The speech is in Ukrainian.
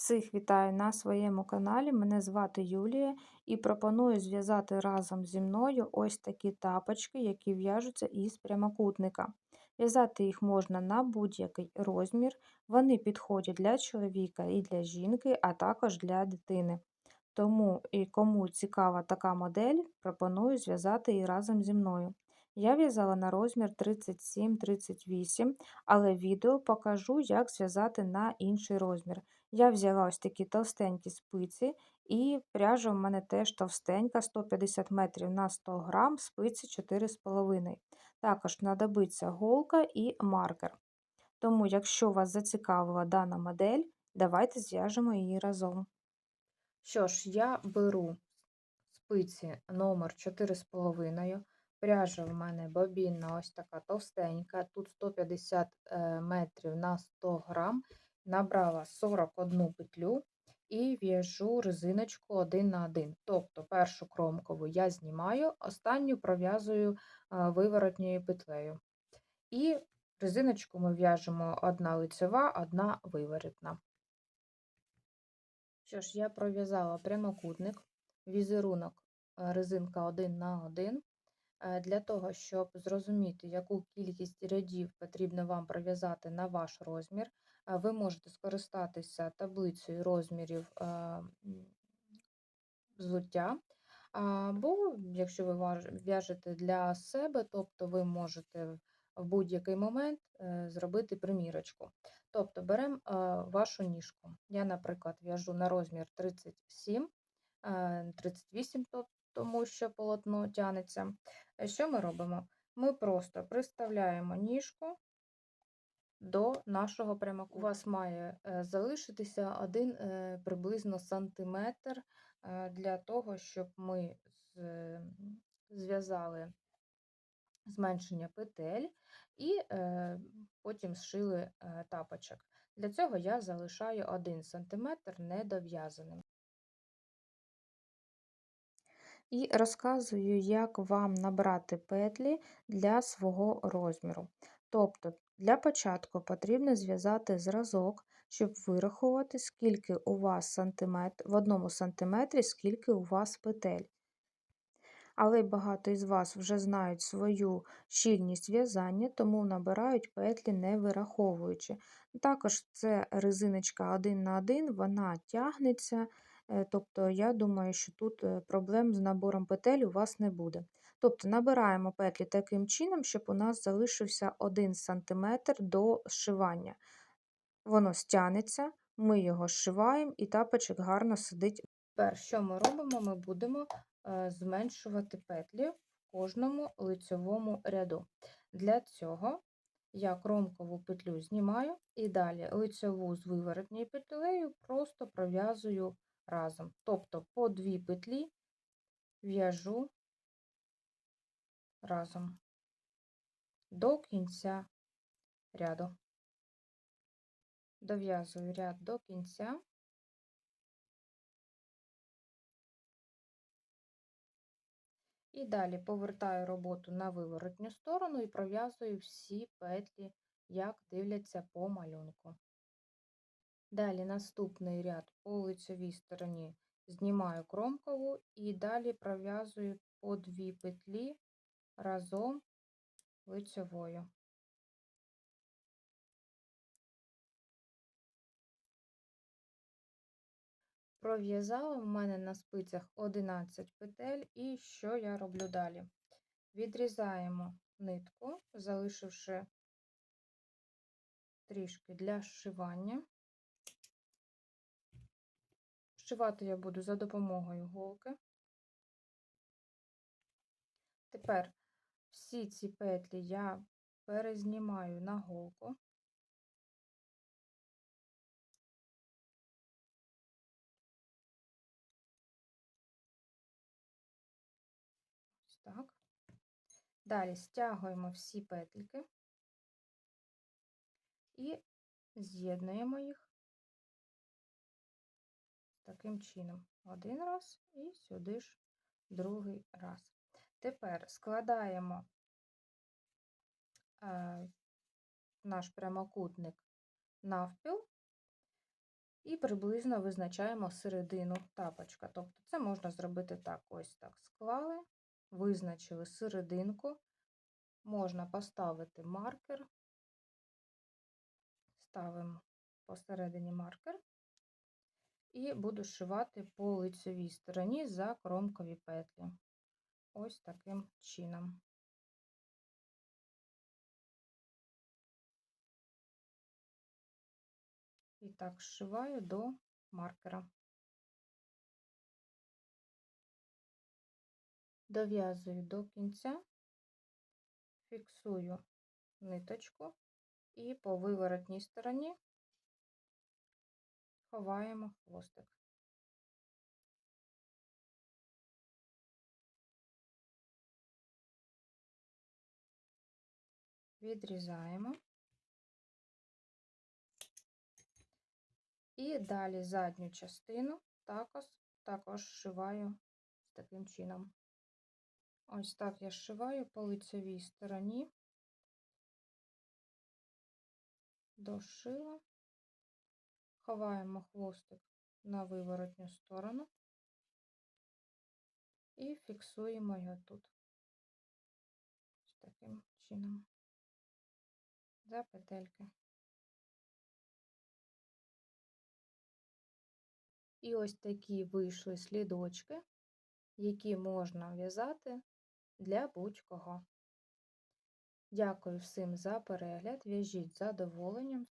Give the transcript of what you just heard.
Всіх вітаю на своєму каналі. Мене звати Юлія і пропоную зв'язати разом зі мною ось такі тапочки, які в'яжуться із прямокутника. В'язати їх можна на будь-який розмір. Вони підходять для чоловіка і для жінки, а також для дитини. Тому і кому цікава така модель, пропоную зв'язати її разом зі мною. Я в'язала на розмір 37-38, але відео покажу, як зв'язати на інший розмір. Я взяла ось такі товстенькі спиці, і пряжа в мене теж товстенька, 150 метрів на 100 грам, спиці 4,5. Також знадобиться голка і маркер. Тому, якщо вас зацікавила дана модель, давайте зв'яжемо її разом. Що ж, я беру спиці номер 4,5. Пряжа в мене бобінна, ось така товстенька. Тут 150 е, метрів на 100 грам. Набрала 41 петлю і в'яжу резиночку один на один. Тобто першу кромкову я знімаю, останню пров'язую виворотньою петлею. І резиночку ми в'яжемо одна лицева, одна виворотна. Що ж, я пров'язала прямокутник, візерунок резинка 1 на 1. Е, для того, щоб зрозуміти, яку кількість рядів потрібно вам пров'язати на ваш розмір, ви можете скористатися таблицею розмірів взуття. Або, якщо ви в'яжете для себе, тобто ви можете в будь-який момент е, зробити примірочку. Тобто беремо вашу ніжку. Я, наприклад, в'яжу на розмір 37, 38, е, тому що полотно тянеться. Е, що ми робимо? Ми просто приставляємо ніжку до нашого прямокутника. У вас має е, залишитися один е, приблизно сантиметр для того, щоб ми зв'язали зменшення петель і потім зшили тапочок. Для цього я залишаю 1 см недов'язаним. І розказую, як вам набрати петлі для свого розміру. Тобто, для початку потрібно зв'язати зразок, щоб вирахувати, скільки у вас сантиметр, в одному сантиметрі, скільки у вас петель. Але багато із вас вже знають свою щільність в'язання, тому набирають петлі не вираховуючи. Також це резиночка 1 на 1, вона тягнеться. Е, тобто, я думаю, що тут е, проблем з набором петель у вас не буде. Тобто набираємо петлі таким чином, щоб у нас залишився 1 см до зшивання. Воно стягнеться, ми його зшиваємо, і тапочок гарно сидить. Тепер, що ми робимо? Ми будемо е, зменшувати петлі в кожному лицьовому ряду. Для цього я кромкову петлю знімаю і далі лицьову з виворотньою петлею просто пров'язую разом. Тобто по дві петлі в'яжу разом до кінця ряду. Дов'язую ряд до кінця. І далі повертаю роботу на виворотню сторону і пров'язую всі петлі, як дивляться по малюнку. Далі наступний ряд по лицевій стороні знімаю кромкову і далі пров'язую по дві петлі разом лицевою. Пров'язала в мене на спицях 11 петель, і що я роблю далі? Відрізаємо нитку, залишивши трішки для зшивання. Зшивати я буду за допомогою голки. Тепер всі ці петлі я перезнімаю на голку. Так. Далі стягуємо всі петельки і з'єднуємо їх таким чином. Один раз і сюди ж другий раз. Тепер складаємо е, наш прямокутник навпіл І приблизно визначаємо середину тапочка. Тобто це можна зробити так: ось так склали, визначили серединку, можна поставити маркер, ставимо посередині маркер, і буду шивати по лицевій стороні за кромкові петлі. Ось таким чином. І так зшиваю до маркера. Дов'язую до кінця, фіксую ниточку і по виворотній стороні ховаємо хвостик. Відрізаємо. І далі задню частину також, також зшиваю таким чином. Ось так я зшиваю по лицевій стороні, дошила, ховаємо хвостик на виворотню сторону і фіксуємо його тут. Ось таким чином. За петельки. І ось такі вийшли слідочки, які можна в'язати для будь-кого. Дякую всім за перегляд. В'яжіть з задоволенням.